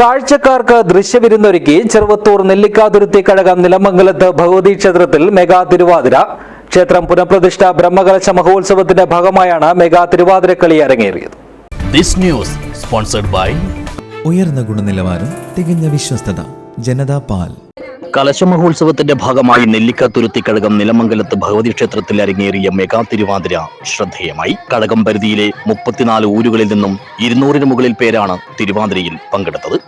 കാഴ്ചക്കാർക്ക് ദൃശ്യവിരുന്നൊരുക്കി ചെറുവത്തൂർ നെല്ലിക്കാതുരുത്തി കഴകം നിലമംഗലത്ത് ഭഗവതി ക്ഷേത്രത്തിൽ മെഗാ തിരുവാതിര. ക്ഷേത്രം പുനഃപ്രതിഷ്ഠ ബ്രഹ്മകലശ മഹോത്സവത്തിന്റെ ഭാഗമായാണ് മെഗാ തിരുവാതിര കളി അരങ്ങേറിയത്. ദിസ് ന്യൂസ് സ്പോൺസർഡ് ബൈ ഉയർന്ന ഗുണനിലവാരം തികഞ്ഞ വിശ്വസ്തത ജനതാ പാൽ. കലശമഹോത്സവത്തിന്റെ ഭാഗമായി നെല്ലിക്കത്തുരുത്തി കഴകം നിലമംഗലത്ത് ഭഗവതി ക്ഷേത്രത്തിൽ അരങ്ങേറിയ മെഗാ തിരുവാതിര ശ്രദ്ധേയമായി. കഴകം പരിധിയിലെ മുപ്പത്തിനാല് ഊരുകളിൽ നിന്നും ഇരുന്നൂറിന് മുകളിൽ പേരാണ് തിരുവാതിരയിൽ പങ്കെടുത്തത്.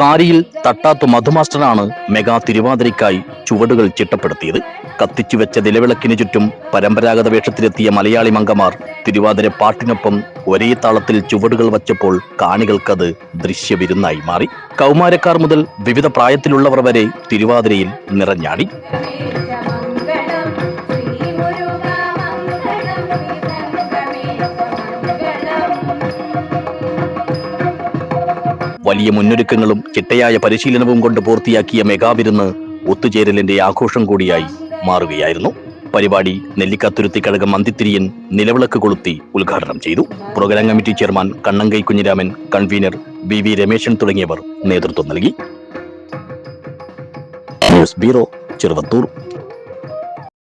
കാരിയിൽ തട്ടാത്തു മധുമാസ്റ്ററാണ് മെഗാ തിരുവാതിരയ്ക്കായി ചുവടുകൾ ചിട്ടപ്പെടുത്തിയത്. കത്തിച്ചു വെച്ച നിലവിളക്കിന് ചുറ്റും പരമ്പരാഗത വേഷത്തിലെത്തിയ മലയാളി മംഗമാർ തിരുവാതിര പാട്ടിനൊപ്പം ഒരേ താളത്തിൽ ചുവടുകൾ വച്ചപ്പോൾ കാണികൾക്കത് ദൃശ്യവിരുന്നായി മാറി. കൗമാരക്കാർ മുതൽ വിവിധ പ്രായത്തിലുള്ളവർ വരെ തിരുവാതിരയിൽ നിറഞ്ഞാടി. വലിയ മുന്നൊരുക്കങ്ങളും ചിട്ടയായ പരിശീലനവും കൊണ്ട് പൂർത്തിയാക്കിയ മെഗാവിരുന്ന് ഒത്തുചേരലിന്റെ ആഘോഷം കൂടിയായി മാറുകയായിരുന്നു. പരിപാടി നെല്ലിക്കത്തുരുത്തി കഴകം മന്തിത്തിരിയൻ നിലവിളക്ക് കൊളുത്തി ഉദ്ഘാടനം ചെയ്തു. Program committee chairman Kannankai Kunhiraman convener B V Rameshan തുടങ്ങിയവർ നേതൃത്വം നൽകി. News bureau Cheruvathur.